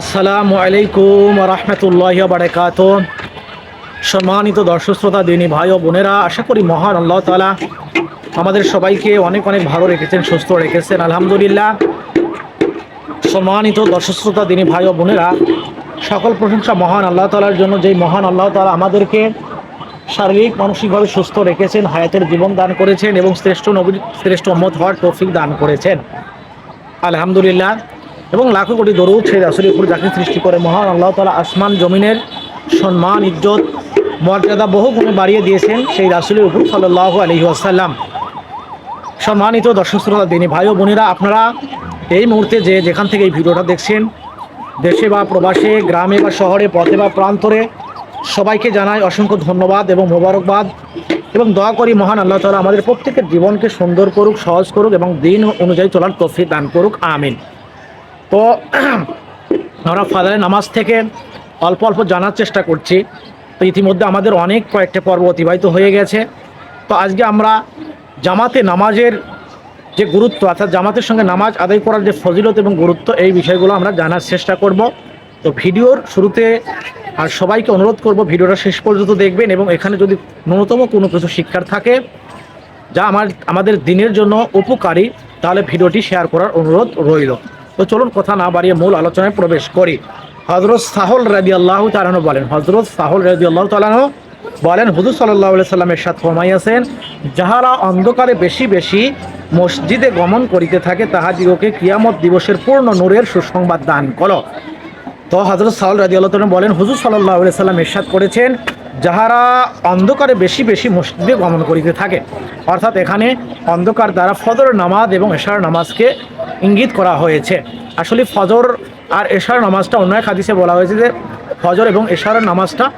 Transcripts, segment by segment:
আসসালামু আলাইকুম রহমতুল্লাহ বারকাত। সম্মানিত দর্শক শ্রোতা, দিনী ভাই ও বোনেরা, আশা করি মহান আল্লাহ তালা আমাদের সবাইকে অনেক অনেক ভালো রেখেছেন, সুস্থ রেখেছেন, আলহামদুলিল্লাহ। সম্মানিত দর্শক শ্রোতা, দিনী ভাই ও বোনেরা, সকল প্রশংসা মহান আল্লাহ তালার জন্য, যেই মহান আল্লাহ তালা আমাদেরকে শারীরিক, মানসিকভাবে সুস্থ রেখেছেন, হায়াতের জীবন দান করেছেন এবং শ্রেষ্ঠ নবী, শ্রেষ্ঠ মত হওয়ার তৌফিক দান করেছেন। আলহামদুলিল্লাহ। এবং লাখো কোটি দরুদ সেই রাসুলের উপর যাকে সৃষ্টি করে। মহান আল্লাহ তালা আসমান জমিনের সম্মান, ইজ্জত, মর্যাদা বহু গুণে বাড়িয়ে দিয়েছেন সেই রাসুলের উপর সাল্লাহ আলহি আসাল্লাম সম্মানিত দর্শক শ্রোতা, দিনী ভাই ও বোনেরা, আপনারা এই মুহূর্তে যে যেখান থেকে এই ভিডিওটা দেখছেন, দেশে বা প্রবাসে, গ্রামে বা শহরে, পথে বা প্রান্তরে, সবাইকে জানাই অসংখ্য ধন্যবাদ এবং মোবারকবাদ এবং দয়া করি মহান আল্লাহ তালা আমাদের প্রত্যেকের জীবনকে সুন্দর করুক, সহজ করুক এবং দিন অনুযায়ী চলার তফি দান করুক, আমিন। তো আমরা ফাদারের নামাজ থেকে অল্প অল্প জানার চেষ্টা করছি। তো ইতিমধ্যে আমাদের অনেক কয়েকটা পর্ব অতিবাহিত হয়ে গেছে। তো আজকে আমরা জামাতে নামাজের যে গুরুত্ব, অর্থাৎ জামাতের সঙ্গে নামাজ আদায় করার যে ফজিলত এবং গুরুত্ব, এই বিষয়গুলো আমরা জানার চেষ্টা করব। তো ভিডিওর শুরুতে আর সবাইকে অনুরোধ করব, ভিডিওটা শেষ পর্যন্ত দেখবেন এবং এখানে যদি ন্যূনতম কোনো কিছু শিক্ষার থাকে যা আমার, আমাদের দিনের জন্য উপকারী, তাহলে ভিডিওটি শেয়ার করার অনুরোধ রইল। তো চলুন কথা না বাড়িয়ে মূল আলোচনায় প্রবেশ করি। হজরত সাহল রাজি আল্লাহ তালানো বলেন হজরত সাহল রাজি আল্লাহ তালানো বলেন হুদুর সাল্লাহ সাল্লামের সাথে ফরমাইয়াছেন যাহারা অন্ধকারে বেশি বেশি মসজিদে গমন করিতে থাকে, তাহাদিগকে ক্রিয়ামত দিবসের পূর্ণ নূরের সুসংবাদ দান করো। তো হজরত সাউল রাজি আল্লাহ বলেন, হুজুর সাল্লাহ সাল্লাম এরশাদ করেছেন যাহারা অন্ধকারে বেশি বেশি মসজিদে গমন করিতে থাকে। অর্থাৎ এখানে অন্ধকার দ্বারা ফজর নামাজ এবং এশার নামাজকে ইঙ্গিত করা হয়েছে। আসলে ফজর আর এশার নামাজটা অন্য এক হাদিসে বলা হয়েছে যে, ফজর এবং এশার নামাজটা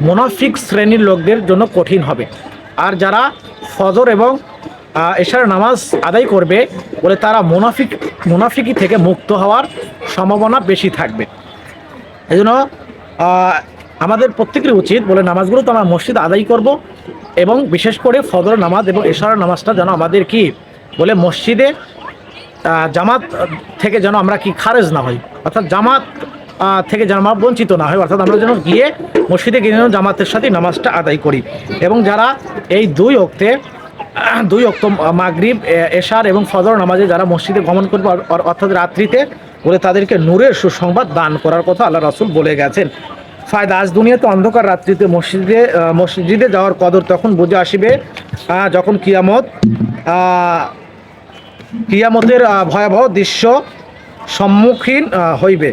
মোনাফিক শ্রেণির লোকদের জন্য কঠিন হবে। আর যারা ফজর এবং এশার নামাজ আদায় করবে, বলে তারা মুনাফিক, মুনাফিকি থেকে মুক্ত হওয়ার সম্ভাবনা বেশি থাকবে। এই আমাদের প্রত্যেকের উচিত বলে নামাজগুলো তো আমরা মসজিদ আদায় করব এবং বিশেষ করে ফজর নামাজ এবং এশার নামাজটা যেন আমাদের কি বলে মসজিদে জামাত থেকে যেন আমরা কি খারেজ না হই। অর্থাৎ জামাত থেকে যেন আমরা বঞ্চিত না হয় অর্থাৎ আমরা যেন গিয়ে মসজিদে গিয়ে যেন জামাতের সাথে নামাজটা আদায় করি। এবং যারা এই দুই অক্তে দুই অক্ত মাগরিব এশার এবং ফজর নামাজে যারা মসজিদে গমন করবে অর- অর- অর্থাৎ রাত্রিতে বলে তাদেরকে নূরের সুসংবাদ দান করার কথা আল্লাহ রাসুল বলে গেছেন। ফায়দা, আজ দুনিয়াতে অন্ধকার রাত্রিতে মসজিদে মসজিদে যাওয়ার কদর তখন বুঝে আসিবে যখন কিয়ামত কিয়ামতের ভয়াবহ দৃশ্য সম্মুখীন হইবে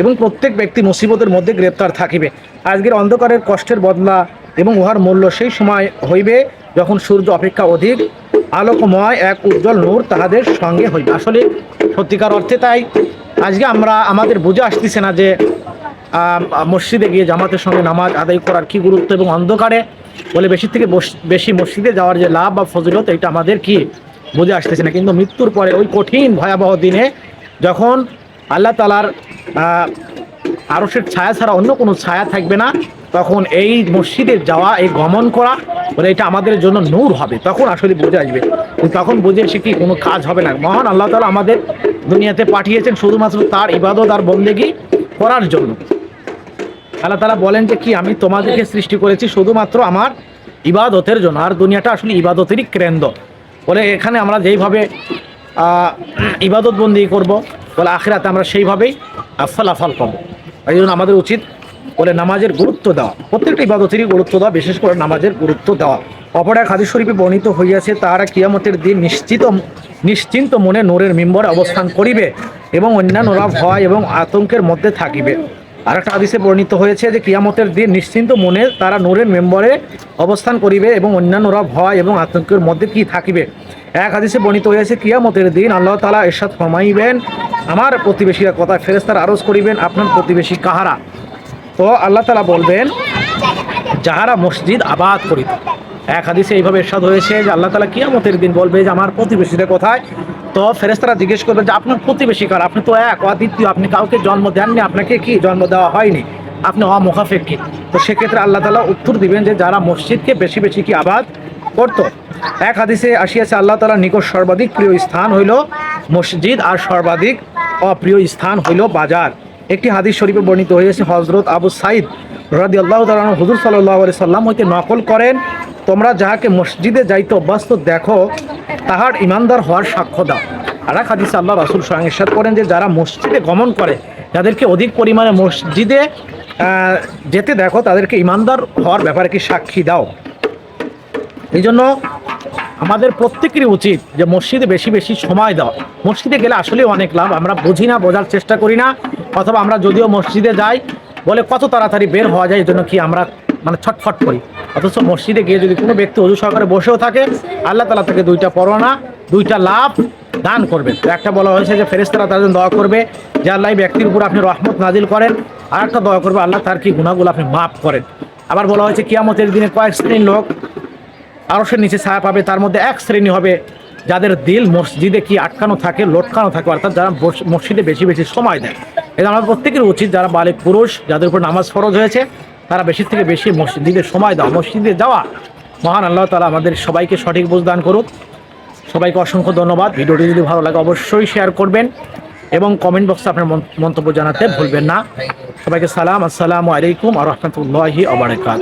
এবং প্রত্যেক ব্যক্তি মুসিবতের মধ্যে গ্রেপ্তার থাকিবে। আজকের অন্ধকারের কষ্টের বদলা এবং উহার মূল্য সেই সময় হইবে যখন সূর্য অপেক্ষা অধিক আলোকময়, এক উজ্জ্বল নূর তাহাদের সঙ্গে হইবে। আসলে সত্যিকার অর্থে তাই। আজকে আমরা, আমাদের বুঝে আসতেছে না যে মসজিদে গিয়ে জামাতের সঙ্গে নামাজ আদায় করার কি গুরুত্ব এবং অন্ধকারে বলে বেশি থেকে বেশি মসজিদে যাওয়ার যে লাভ বা ফজিলত, এটা আমাদের কি বুঝে আসতেছে না। কিন্তু মৃত্যুর পরে ওই কঠিন ভয়াবহ দিনে যখন আল্লাহ তালার আরসের ছায়া ছাড়া অন্য কোনো ছায়া থাকবে না, তখন এই মসজিদে যাওয়া, এই গমন করা বলে এটা আমাদের জন্য নূর হবে। তখন আসলে বুঝে আসবে। তখন বুঝে এসে কি কোনো কাজ হবে না। মহান আল্লাহ তালা আমাদের দুনিয়াতে পাঠিয়েছেন শুধুমাত্র তার ইবাদত আর বন্দেগি করার জন্য। আল্লাহ তালা বলেন যে কি, আমি তোমাদেরকে সৃষ্টি করেছি শুধুমাত্র আমার ইবাদতের জন্য। আর দুনিয়াটা আসলে ইবাদতেরই কেন্দ্র। বলে এখানে আমরা যেইভাবে ইবাদত বন্দি করব, বলে আখেরাতে আমরা সেইভাবেই ফলাফল পাবো। এই জন্য আমাদের উচিত, বলে নামাজের গুরুত্ব দেওয়া। প্রত্যেকটা ইবাদতেরই গুরুত্ব দেওয়া, বিশেষ করে নামাজের গুরুত্ব দেওয়া। অপর এক হাদিস শরীফে বর্ণিত হইয়াছে, তারা কিয়ামতের দিন নিশ্চিত, নিশ্চিন্ত মনে নোরের মেম্বরে অবস্থান করিবে এবং অন্যান্যরা ভয় এবং আতঙ্কের মধ্যে থাকিবে। আর একটা হাদিসে বর্ণিত হয়েছে যে কিয়ামতের দিন নিশ্চিন্ত মনে তারা নূরের মেম্বরে অবস্থান করিবে এবং অন্যান্যরা ভয় এবং আতঙ্কের মধ্যে কি থাকিবে। এক হাদিসে বর্ণিত হয়েছে, কিয়ামতের দিন আল্লাহ তালা এরশাদ ফরমাইবেন, আমার প্রতিবেশীরা কথা ফেরেস্তার আরজ করিবেন, আপনার প্রতিবেশী কাহারা? তো আল্লাহ তালা বলবেন, যাহারা মসজিদ আবাদ করিত। এক হাদিসে এইভাবে এরশাদ হয়েছে যে আল্লাহ তালা কিয়ামতের দিন বলবে যে, আমার প্রতিবেশীদের কোথায় তো ফেরেস্তারা জিজ্ঞেস করবে যে আপনার প্রতিবেশী কার? আপনি তো এক, অদ্বিতীয়, আপনি কাউকে জন্ম দেননি, আপনাকে কি জন্ম দেওয়া হয়নি? আপনি অমুখাফেক্ষী তো সেক্ষেত্রে আল্লাহ তালা উত্তর দিবেন যে যারা মসজিদকে বেশি বেশি কি আবাদ করতো। এক হাদিসে আসিয়াছে, আল্লাহ তালার নিকট সর্বাধিক প্রিয় স্থান হইল মসজিদ আর সর্বাধিক অপ্রিয় স্থান হইল বাজার। একটি হাদিস শরীফে বর্ণিত হয়েছে হজরত আবু সাইদ রাদি আল্লাহ তালন হুজুর সাল্লাহ সাল্লাম হইতে নকল করেন তোমরা যাহাকে মসজিদে যাইতে অভ্যস্ত দেখো, তাহার ইমানদার হওয়ার সাক্ষ্য দাও। আর এক হাদিসে আল্লাহ রাসুল স্বয়ং ইরশাদ করেন যে, যারা মসজিদে গমন করে, যাদেরকে অধিক পরিমাণে মসজিদে যেতে দেখো, তাদেরকে ইমানদার হওয়ার ব্যাপারে কি সাক্ষী দাও। এই জন্য আমাদের প্রত্যেকেরই উচিত যে, মসজিদে বেশি বেশি সময় দেওয়া মসজিদে গেলে আসলে অনেক লাভ। আমরা বুঝি না, বোঝার চেষ্টা করি না। অথবা আমরা যদিও মসজিদে যাই, বলে কত তাড়াতাড়ি বের হওয়া যায়, এই জন্য কি আমরা মানে ছটফট করি। অথচ মসজিদে গিয়ে যদি কোনো ব্যক্তি অজু সহকারে বসেও থাকে, আল্লাহ তালা থেকে দুইটা পরোনা দুইটা লাভ দান করবেন। তো একটা বলা হয়েছে যে ফেরেস্তারা তার জন্য দোয়া করবে যে আল্লাহ ব্যক্তির উপর আপনি রহমত নাজিল করেন, আর একটা দোয়া করবে আল্লাহ তার কি গুণাগুলো আপনি মাফ করেন। আবার বলা হয়েছে কিয়ামতের দিনে কয়েক শ্রেণির লোক আরও সে নিচে ছায়া পাবে, তার মধ্যে এক শ্রেণি হবে যাদের দিল মসজিদে কি আটকানো থাকে, লটকানো থাকে, অর্থাৎ যারা মসজিদে বেশি বেশি সময় দেয়। এটা আমাদের প্রত্যেকের উচিত, যারা বালিক পুরুষ, যাদের উপর নামাজ ফরজ হয়েছে তারা বেশি থেকে বেশি মসজিদে সময় দাও। মসজিদে যাওয়া, মহান আল্লাহ তালা আমাদের সবাইকে সঠিক বুঝদান করুক। সবাইকে অসংখ্য ধন্যবাদ। ভিডিওটি যদি ভালো লাগে অবশ্যই শেয়ার করবেন এবং কমেন্ট বক্সে আপনার মন- মন্তব্য জানাতে ভুলবেন না। সবাইকে সালাম। আসসালামু আলাইকুম আ রহমতুল্লাহি আবরকাত